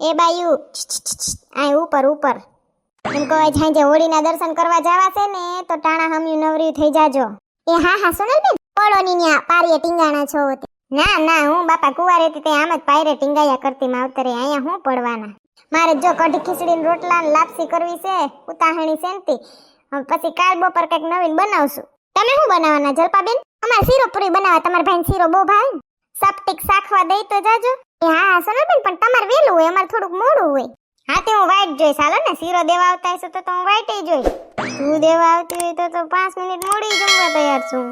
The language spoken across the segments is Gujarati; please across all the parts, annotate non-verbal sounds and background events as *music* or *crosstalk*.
એ બાયુ આ ઉપર ઉપર. એમ કહેવાય જે હોળીના દર્શન કરવા જવા છે ને, તો ટાણા હમ્યું નવરી થઈ જાજો. એ હા હા સોનલબેન પડો ની ન્યા પારીએ ટીંગાણા છો તે ના ના, હું બાપા કુવારે હતી ત્યાં આમ જ પાયરે ટીંગાયા કરતી માવતરે, અહીંયા હું પડવાના? મારે જો કઢી ખીચડી રોટલા લાપસી કરવી છે ઉતાહણી સેનતી પછી કાલ બપોર કંઈક નવીન બનાવશું. તમે શું બનાવવાના, જલપાબેન? અમારે શીરો પૂરી બનાવવા, તમારા ભાઈ શીરો બહુ ભાવે સપટીક શાખવા દઈ તો જાજો. એ હા સોનલબેન, પણ તમારે વેલું હોય, અમારે થોડુંક મોડું હોય. હા, તે હું વાઈટ જોઈશ. હાલો ને, શીરો દેવા આવતા હશે તો હું વાઈટ જોઈશ. તું દેવા આવતી હોય તો તો પાંચ મિનિટ મોડી જમવા તૈયાર છું.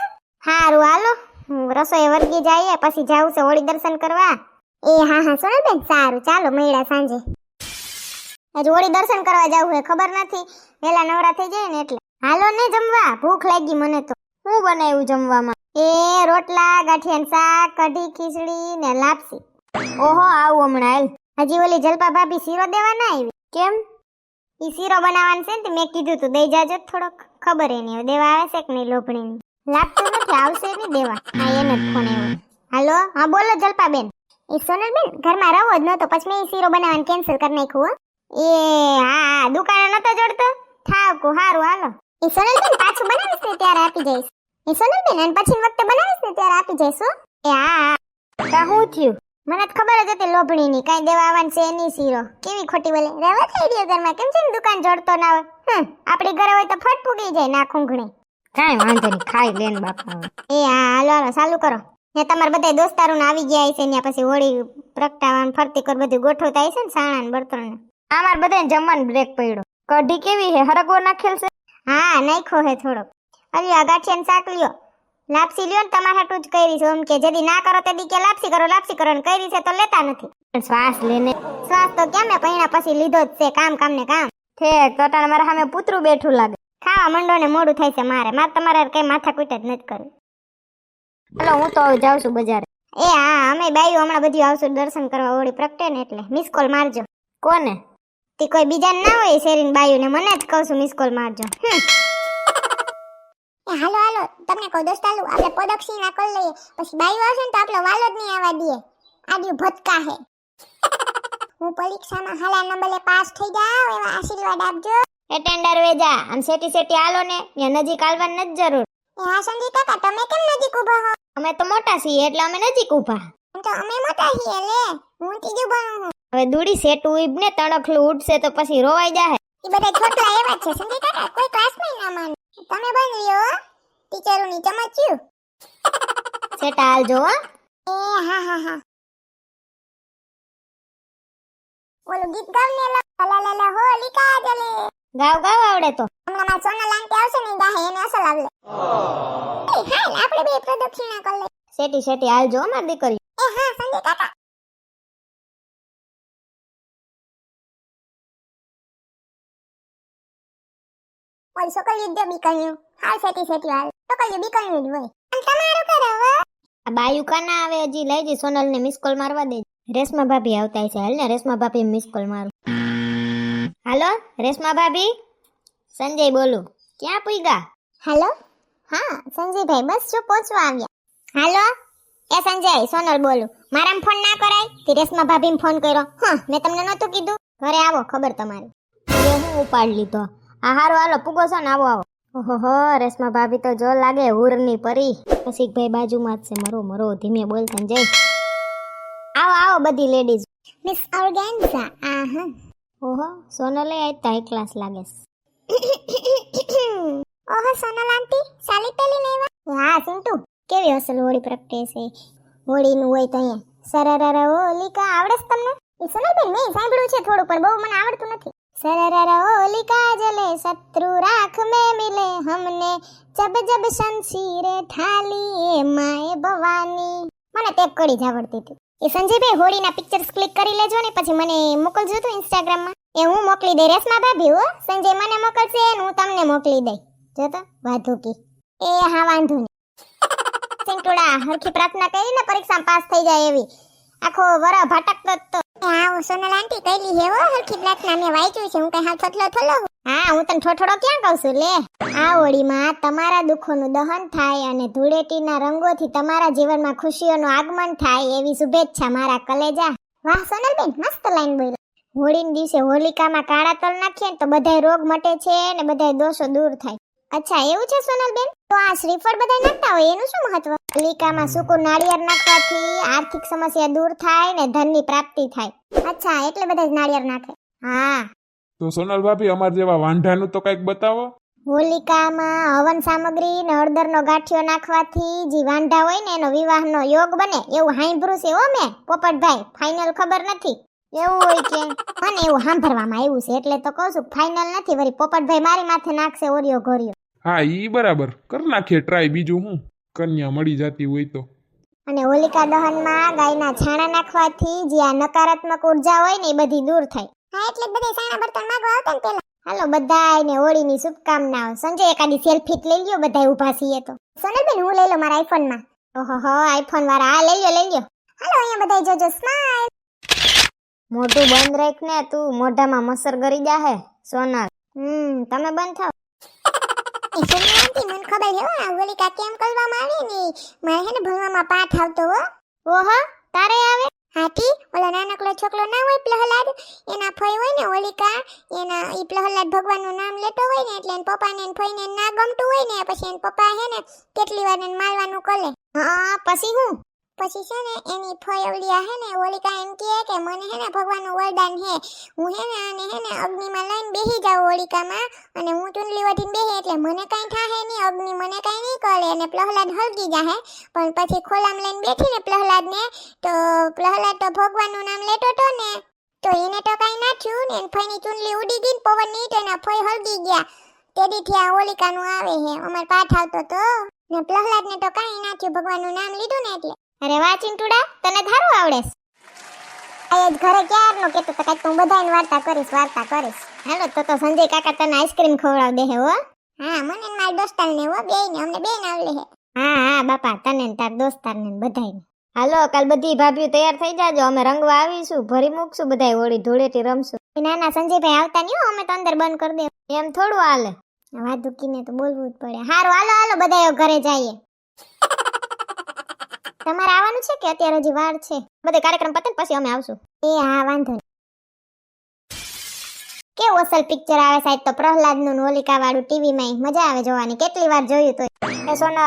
*laughs* હારું, હાલો. હું રસોઈ વર્ગી જઈએ, પછી જાવું છે હોળી દર્શન કરવા. એ હા હા, સોનલબેન, સારું, ચાલો, મળ્યા સાંજે. હજુ હોળી દર્શન કરવા જવું હોય, ખબર નથી. વેલા નવરા થઈ જાય ને એટલે. હાલો ને જમવા, ભૂખ લાગી મને તો. હું બનાવ્યું જમવામાં? એ રોટલા ગાંઠિયાનું શાક કઢી ખીચડી ને લાપસી. ઓહો આવું હમણાં હાલ. હજી ઓલી જલપા ભાભી શીરો દેવા ના આવી? કેમ? એ શીરો બનાવવાનું છે ને તે મેં કીધું તું દઈ જાજો થોડોક. ખબર એની દેવા આવે છે કે નહીં લોભણીની? લાગતું નથી આવશે નહીં દેવા. હા એને જ ફોન આવ્યો. હાલો હા બોલો જલપાબેન. એ સોનલબેન ઘરમાં રહો જ નહોતો પછી મેં શીરો બનાવવાનું કેન્સલ કરી નાખ્યું એ હા દુકાને નતો જોડતો? થાવકુ હારું હાલો. એ સોનલબેન પાછું બનાવીશ ને ત્યારે આપી જઈશ. એ સોનલબેન અને પછી વખતે બનાવીશ ને ત્યારે આપી જઈશ. હો એ હા હા કા શું થયું? મને તો ખબર જ હતી લોભણીની કાંઈ દેવા આવવાનું છે એની શીરો. કેવી ખોટી બોલે? રહેવા થઈ રહ્યો ઘરમાં કેમ છે ને દુકાન જોડતો ના હોય? હમ આપણી ઘરે હોય તો ફટ પૂગી જાય ના ખૂંઘણી કાંઈ વાંધો નહીં ખાઈ લેન બાપા. એ હા હાલો હાલો ચાલુ કરો. ને તમારા બધા દોસ્તારો આવી ગયા છે ને પછી હોળી પ્રગટાવાનું ફરતી કર બધું ગોઠવતા છે ને સાણા ને બર્તન અમાર બધાને જમવાનું બ્રેક પડ્યો. કઢી કેવી હે હરગવો નાખેલ છે? હા નાખ્યો હે થોડોક. અલ્યો આ ગાંઠિયાનું શાક લ્યો. લાપસી લ્યો ને તમારા હાટું જ કરી છે. એમ કે જેદી ના કરો તે દી કે લાપસી કરો લાપસી કરો ને કરી છે તો લેતા નથી. શ્વાસ લેને શ્વાસ તો કેમ પૈણા પછી લીધો જ છે કામ કામ ને કામ. ઠેક તો તાણે મારા સામે પુતરું બેઠું લાગે. ખાવા મંડો ને મોડું થાય છે મારે. મારે તમારે કઈ માથા કૂટ જ નથી કર્યું ચાલો હું તો જાઉં છું બજારે. એ હા અમે બાયું હમણાં બધી આવશું દર્શન કરવા ઓળી પ્રગટે ને એટલે. મિસ કોલ મારજો. કોને? તે કોઈ બીજા ના હોય શેરીન બાયું ને મને જ કહું છું મિસ કોલ મારજો. હાલો હાલો તમને કહું દોસ્તાલું આપણે પ્રદક્ષિણા ના કરી લઈએ. પછી બાયું આવશે ને તો આપણો વાલો જ નહીં આવવા દઈએ આડ્યું ભટકા હે. હું પરીક્ષામાં હાલા નંબરે પાસ થઈ જાઉં એવા આશીર્વાદ આપજો. એટેન્ડર વેજા આમ સેટી સેટી હાલો ને ત્યાં નજીક આવવાની નથી જરૂર. એ હા સંજી કાકા તમે કેમ નજીક ઊભા હો? અમે તો મોટા છીએ એટલે અમે નજીક ઊભા. તો અમે મોટા છીએ લે. હું ત્રીજું ભણું છું. હવે દૂડી સેટું ઈબ ને તણખલું ઉડશે તો પછી રોવાઈ જાય એ બધા છોકરા એવા છે સંજય કાકા કોઈ ક્લાસમાં ના માને. તમે બન લ્યો ટીચરોની ચમચ્યું. સેટા હાલજો જો એ હા હા હા. ઓલું ગીત ગાવ ને લા લા લા હોલિકા જલે. ગાવ ગાવ આવડે તો. હમણાં માં સોનલ આંટી આવશે ને ગાહે એને અસલ આવલે હાલ આપણે બે પ્રદક્ષિણા કરી લે સેટી સેટી હાલ જો મારી દીકરી. એ હા સંજય કાકા ઓલી છોકરીઓ જો બીકણ્યું. હાલ સેટી સેટી હાલ. છોકરીઓ બીકણ્યું જ હોય. અને તમારું કરો આ બાયુ કાના આવે હજી લઈ જઈ સોનલ ને મિસ કોલ મારવા દે. રેશમા ભાભી આવતા છે હાલ ને રેશમા ભાભી મિસ કોલ મારું. હાલો રેશમા ભાભી. સંજય બોલું. ક્યાં પૂગા હાલો? હા. સંજયભાઈ બસ જો પહોંચવા આવ્યા. હાલો? એ સંજય સોનલ બોલું. મારામ ફોન ના કરાય? તે રેશમા ભાભીને ફોન કર્યો. હા મેં તમને નહોતું કીધું. ઘરે આવો ખબર તમારી. હું ઉપાડ લીધો. આ હારો હાલો પૂગો છો ને? આવો આવો. ઓહો રેશમા ભાભી તો જો લાગે હુરની પરી. કશીકભાઈ બાજુમાં જ છે મરો મરો ધીમે બોલ સંજય આવો આવો બધી લેડીઝ મિસ ઓર્ગેન્ઝા આહા. ઓહો સોનલે આજ તાઈ ક્લાસ લાગે *coughs* ઓહો સોનલ આંટી સાલી પેલી લેવા? હા સિંટુ કેવી અસલ હોળી પ્રેક્ટિસ છે. હોળીનું હોય તો અહીંયા. સરરર હોલિકા આવડે છે તમને? એ સોનલબેન મેં સાંભળ્યું છે થોડું પણ બહુ મને આવડતું નથી. સરરર હોલિકા જલે શત્રુ રાખ મે મિલે હમને જબ જબ શમશીરે ઠાલી એ માએ ભવાની મને ટેપ કડી જ હતી એ સંજયભાઈ હોળીના પિક્ચર્સ ક્લિક કરી લેજો ને પછી મને મોકલજો તો ઇન્સ્ટાગ્રામમાં એ હું મોકલી દઈ રેશમા ભાભી હો સંજય મને મોકલશે ને હું તમને મોકલી દઈ જો તો વાધુકી એ હા વાંધો નહીં સિંટુડા હરખી પ્રાર્થના કરીને પરીક્ષા પાસ થઈ જાય એવી। આખો વર ભટકતો તો તમારા દુઃખોનું દહન થાય અને ધૂળેટીના રંગોથી તમારા જીવનમાં ખુશીઓનું આગમન થાય એવી શુભેચ્છા મારા કલેજા. વાહ, સોનલબેન, મસ્ત લાઈન બોલી હોળીના દિવસે હોલિકામાં કાળા તલ નાખીએ ને તો બધાય રોગ મટે છે ને બધા દોષો દૂર થાય. અચ્છા એવું છે સોનલબેન? તો આ શ્રીફળ બધા નાખતા હોય એનું શું મહત્વ? હોલિકામાં સૂકું નાળિયેર નાખવાથી આર્થિક સમસ્યા દૂર થાય ને ધનની પ્રાપ્તિ થાય. અચ્છા એટલે બધા જ નાળિયેર નાખે. હા. તો સોનલ ભાભી અમાર જેવા વાંઢાનું તો કંઈક બતાવો. હોલિકામાં હવન સામગ્રી ને હળદરનો ગાંઠિયો નાખવાથી જે વાંઢા હોય ને એનો વિવાહનો યોગ બને એવું હાંભળ્યું છે હો મેં પોપટભાઈ ફાઇનલ ખબર નથી. એવું હોય કે? મને એવું સાંભળવામાં આવ્યું છે એટલે તો કહું છું ફાઇનલ નથી વળી પોપટભાઈ મારી માથે નાખશે ઓરિયો ઘોરિયો હા, ઈ બરાબર. કર નાખીએ ટ્રાય બીજું હું. કન્યા મળી જતી હોય તો. અને હોલિકા દહનમાં ગાયના છાણા નાખવાથી જે આ નકારાત્મક ઊર્જા હોય ને એ બધી દૂર થાય હા, એટલે બધા સાણા બર્તન માંગવા આવતા ને પેલા. હાલો, બધાયને હોળીની શુભકામનાઓ. સંજય એકાદી સેલ્ફી લઈ લ્યો બધા ઊભા છીએ તો. સોનલબેન, હું લઈ લો મારા આઈફોનમાં ઓહો આઈફોન વાળા આ લઈ લ્યો લઈ લ્યો. હાલો, અહીંયા બધા જોજો સ્માઈલ મોઢું બંધ રાખ ને તું. મોઢામાં મસર ગરી જાહે, સોનલ. હમ, તમે બંધ થાવ. સોનલથી મને ખબર છે હો આ હોલિકા કેમ કરવામાં આવે ને મારે હે ને ભણવામાં પાઠ આવતો હો. ઓહો તારે આવે? હાથી ઓલો નાનકડો છોકરો ના હોય પ્રહલાદ એના ફઈ હોય ને ઓલિકા એના ઈ પ્રહલાદ ભગવાનનું નામ લેતો હોય ને એટલે એના પપ્પાને ને ફઈને ના ગમતું હોય ને પછી એના પપ્પા હે ને કેટલી વાર એને મારવાનું કરે હા પછી હું? પછી છે ને, એની ફઈ ઓલિયા હે ને, હોલિકા એમ કહે કે, મને હે ને, ભગવાનનું વરદાન હે. હું હે ને, આને હે ને, અગ્નિમાં લઈને બેસી જાઉં હોલિકામાં અને હું ચૂંટલી વધીને બેહી એટલે મને કાંઈ થાહે નહીં, અગ્નિ મને કાંઈ નહીં કરે અને પ્રહલાદ હળગી જાહે. પણ પછી ખોલામ લઈને બેઠી ને પ્રહલાદને, તો પ્રહલાદ તો ભગવાનનું નામ લેતો હતો ને, તો એને તો કાંઈ ના થયું ને ફઈની ચૂંટલી ઉડી ગઈ પવન નહીં તો એના ફઈ હળગી ગયા. તેથી આ હોલિકાનું આવે હે, અમાર પાઠ આવતો તો. ને પ્રહલાદને તો કાંઈ ના થયું, ભગવાનનું નામ લીધું ને એટલે. અરે વાહ ચિંટુડા તને ધારું આવડે આજ ઘરે ક્યારનો કેતો તો કાંઈક તું બધાને વાર્તા કરીશ વાર્તા કરીશ. હાલો તો તો સંજય કાકા તને આઈસ્ક્રીમ ખવડાવ દે હો હા. મને ને મારા દોસ્તારને હો બેયને અમને બેયને આવડે હે. હા હા બાપા તને ને તાર દોસ્તાર ને બધાયને. હાલો કાલ બધી ભાભીઓ તૈયાર થઈ જાજો અમે રંગવા આવીશું ભરી મૂકશું બધાય હોળી ધૂળેટી રમશું. ના સંજયભાઈ આવતા નહીં અમે તો અંદર બંધ કરી દે એમ થોડું હાલે. વાદુકીને તો બોલવું જ પડે. હારું હાલો હાલો બધાય ઘરે જઈએ. તમારે આવવાનું છે કે અત્યારે હજી વાર છે? બધે કાર્યક્રમ પતે ને પછી અમે આવશું. એ હા વાંધો કેવું અસલ પિક્ચર આવે સાહેબ? તો પ્રહલાદનું નું હોલિકા વાળું ટીવીમાં મજા આવે જોવાની. કેટલી વાર જોયું તો એ સોનલ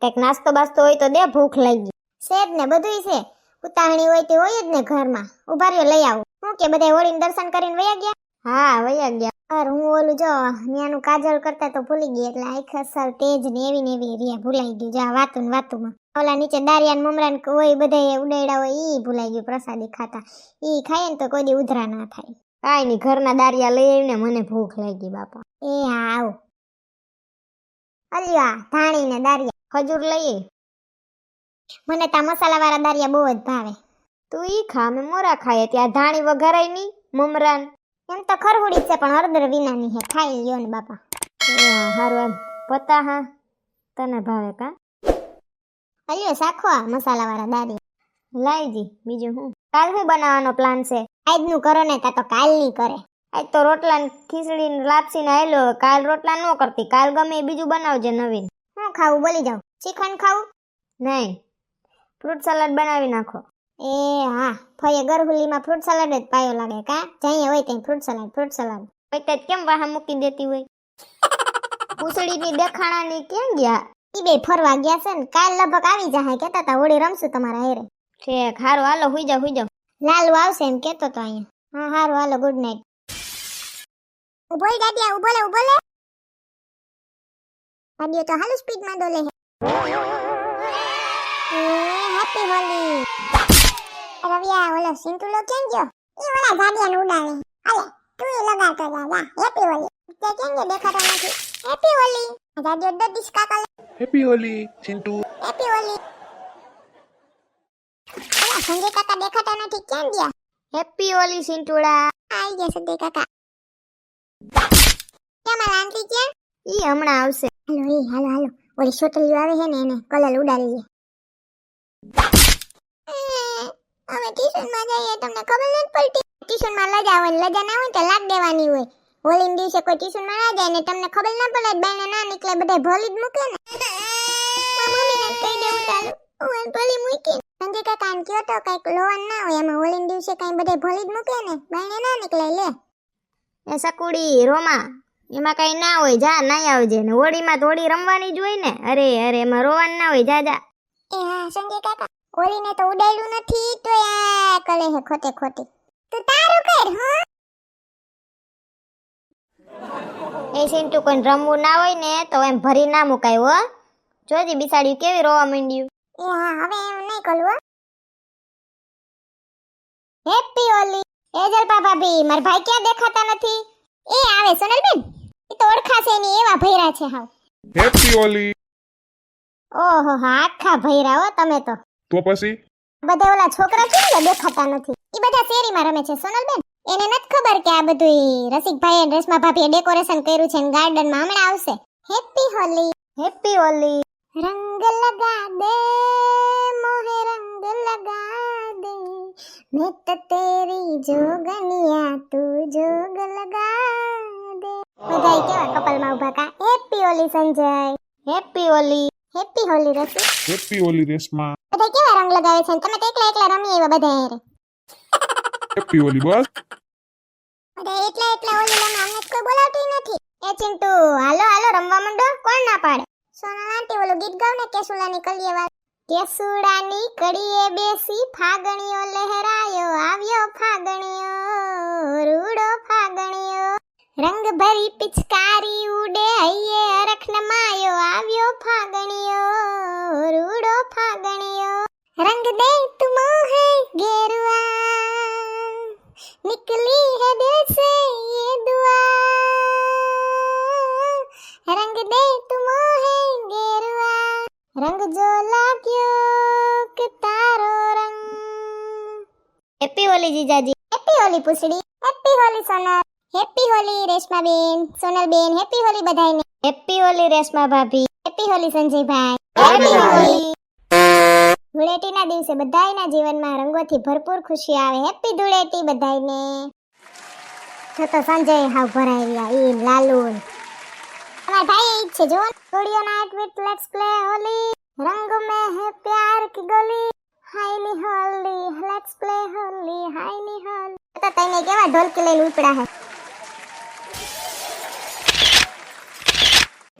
કંઈક નાસ્તો બાસ્તો હોય તો દે ભૂખ લાગી સેજ ને બધુંય છે. ઉતાહણી હોય તે હોય જ ને ઘરમાં. ઊભા રહ્યો લઈ આવું. હું કે બધા હોળીને દર્શન કરીને વયા ગયા? હા વયા ગયા અરે હું ઓલું જો ન્યાનું કાજલ કરતા તો ભૂલી ગઈ એટલે આંખ અસર તેજ ને એવી ને એવી રિયા ભૂલાઈ ગયું. જા વાતું ને વાતુમાં ઓલા નીચે દારિયા ને મમરા હોય બધા ઉડાડ્યા હોય ઈ ભૂલાઈ ગયું પ્રસાદી ખાતા. ઈ ખાય ને તો કોઈ દી ઉધરા ના થાય. કાંઈ નહીં ઘરના દારિયા લઈ આવીને મને ભૂખ લાગી બાપા. એ હા આવો. અલ્યા ધાણી ને દારિયા. ખજૂર લઈએ. મને તા મસાલા વાળા દારિયા બહુ જ ભાવે. તું ઈ ખા અમે મોરા ખાઈએ. ત્યાં ધાણી વઘારાય નહીં મમરાન. એમ તો ખરહુડી છે પણ હળદર વિનાની હે ખાઈ લ્યો ને બાપા. હારું એમ. પતા હા તને ભાવે કા? અલ્યો સાખો આ મસાલા વાળા દાદી લાઈજી બીજું હું? કાલ શું બનાવવાનો પ્લાન છે? આજનું કરો ને તા તો કાલ નહીં કરે. આજ તો રોટલા ને ખીચડી ને લાપસી ને આયલો કાલ રોટલા ન કરતી. કાલ ગમે બીજું બનાવજે નવીન. હું ખાવું બોલી જાઉં. શ્રીખંડ ખાવું? નહીં. ફ્રૂટ સલાડ બનાવી નાખો. એ, હા. ફઈએ ગરહુલીમાં ફ્રૂટ સલાડ જ પાયો લાગે કા? જઈએ હોય ત્યાં ફ્રૂટ સલાડ ફ્રૂટ સલાડ પૈતા કેમ વાહા મૂકી દેતી હોય? પૂછડીની દેખાણાની કેમ ગયા? ઈ બે ફરવા ગયા છે ને, કાલ લગભગ આવી જાય કેતા તા ઓળી રમશું તમારા હેરે. ઠેક, હારું, હાલો, હુઈ જાઓ હુઈ જાઓ લાલુ આવશે એમ કેતો તો અહીંયા. હા, હારું, હાલો ગુડ નાઇટ ઊભો દાદિયા ઊભો લે ઊભો લે. દાદિયો તો હાલો સ્પીડમાં ડોલે હે. હેપી હોલી રવિયા ઓલો સિંતુલો કેમ ગયો? ઈ ઓલા દાદિયાને ઉડાવે. હાલે તું ય લગાડતો જા જા હેપી હોલી. તે કેમ ગયો દેખાતો નથી? હેપી હોલી. દાદિયો દોડીશ કાકા હેપી હોલી સિંતુ. હેપી હોલી. ઓલા સંજય કાકા દેખાતા નથી કેમ ગયા? હેપી ઓલી સિંતુડા. આવી ગયા સંજય કાકા. કેમ આ આંટી કે ઈ હમણાં આવશે. હાલો એ હાલો હાલો. ઓલી છોટલીઓ આવે છે ને એને કલર ઉડાડી દે અમે ટ્યુશનમાં જઈએ, તમને ખબર નથી પડતી? ટ્યુશનમાં લજા હોય લજા ના હોય તો લાગ દેવાની હોય. હોળીના દિવસે કોઈ ટ્યુશનમાં ના જાય ને તમને ખબર ના પડે બેને ના નીકળે બધા ભોલી જ મૂકે ને. મમ્મીને ભોલી મૂકી સંજય કાકા આમ કયો તો કંઈક લોન ના હોય, એમાં હોળીના દિવસે કઈ બધે ભોલી જ મૂકે ને. બાઈને ના નીકળે, લે. એ સકુડી, રોમા, એમાં કઈ ના હોય, જા, નાઈ આવજે ને. હોળીમાં તો હોળી રમવાની જ હોય ને. અરે અરે, એમાં રોવાનું ના હોય, જા જા. એ હા, સંજય કાકા. હોળીને તો ઉડાડ્યું નથી તો આ કલે હે ખોટે ખોટી. તું તારું કર હા. એ સિન્ટુ કોઈ રમવું ના હોય ને તો એમ ભરી ના મુકાય હો. જોજી બિસાડ્યું કેવી રોવા માંડ્યું. એ હા હવે એમ નહીં કરું હેપી ઓલી એ જલપા ભાભી માર ભાઈ ક્યાં દેખાતા નથી? એ આવે સોનલબેન? એ તો ઓળખાશે નહીં એવા ભૈરા છે હાવ. હેપી ઓલી ઓહો હા આખા ભૈરા હો તમે તો. તો પછી? બધા ઓલા છોકરા છે ને દેખાતા નથી. એ બધા શેરીમાં રમે છે, સોનલબેન. એને નથી ખબર કે આ બધું રસિકભાઈએ ડ્રેસમાં ભાભીએ ડેકોરેશન કર્યું છે ગાર્ડનમાં હમણાં આવશે. હેપી હોલી હેપી હોલી રંગ લગા દે, મોહે રંગ લગા દે. મેં તો તેરી જોગનિયા, તું જોગ લગા દે. બધા કેવા કપલમાં ઊભા કા? Happy Holi Sanjay. Happy Holi happy Holi રસી હેપી ઓલી રેસમાં બધા કેવા રંગ લગાવે છે તમે તો એકલા એકલા રમી એવા બધા હેરે. હેપી હોલી બસ. બધા એકલા એકલા હોલી રમે અમને કોઈ બોલાવતી નથી. એ ચિંતુ હાલો હાલો રમવા માંડો. કોણ ના પાડે? સોના આંટી ઓલું ગીત ગાવ ને કેસુલાની કલીએ વાત કેસુડાની કડીએ બેસી ફાગણીઓ લહેરાયો આવ્યો ફાગણીઓ રૂડો ફાગણીયો રંગ ભરી પિચકારી ઉડે હૈયે અરખન માયો આવ્યો ફાગણિયો રૂડો ફાગણિયો રંગ દે તું મોહે ગેરુઆ નીકળી હે દિલ સે યે દુઆ. રંગ દે તું મોહે ગેરુઆ રંગ જો લાગ્યો કે તારો રંગ. એપી ઓલી જીજાજી. એપી ઓલી પૂછડી. એપી હોલી સોનાર. હેપી હોલી રેશમાબેન સોનલબેન હેપી હોલી બધાને હેપી હોલી રેશમા ભાભી. હેપી હોલી સંજયભાઈ. હેપી હોલી ધૂળેટીના દિવસે બધાયના જીવનમાં રંગોથી ભરપૂર ખુશી આવે. હેપી ધૂળેટી બધાયને. જો તો સંજય હાવ ભરાઈ ગયા. ઈ લાલુન. અમાર ભાઈ ઈ છે જો studio night with let's play Holi રંગ મે હે પ્યાર કી ગોલી. હાયની હોલી લેટ્સ પ્લે હોલી હાયની હોલી. તો તને કેવા ઢોલકી લઈને ઉપડા હે?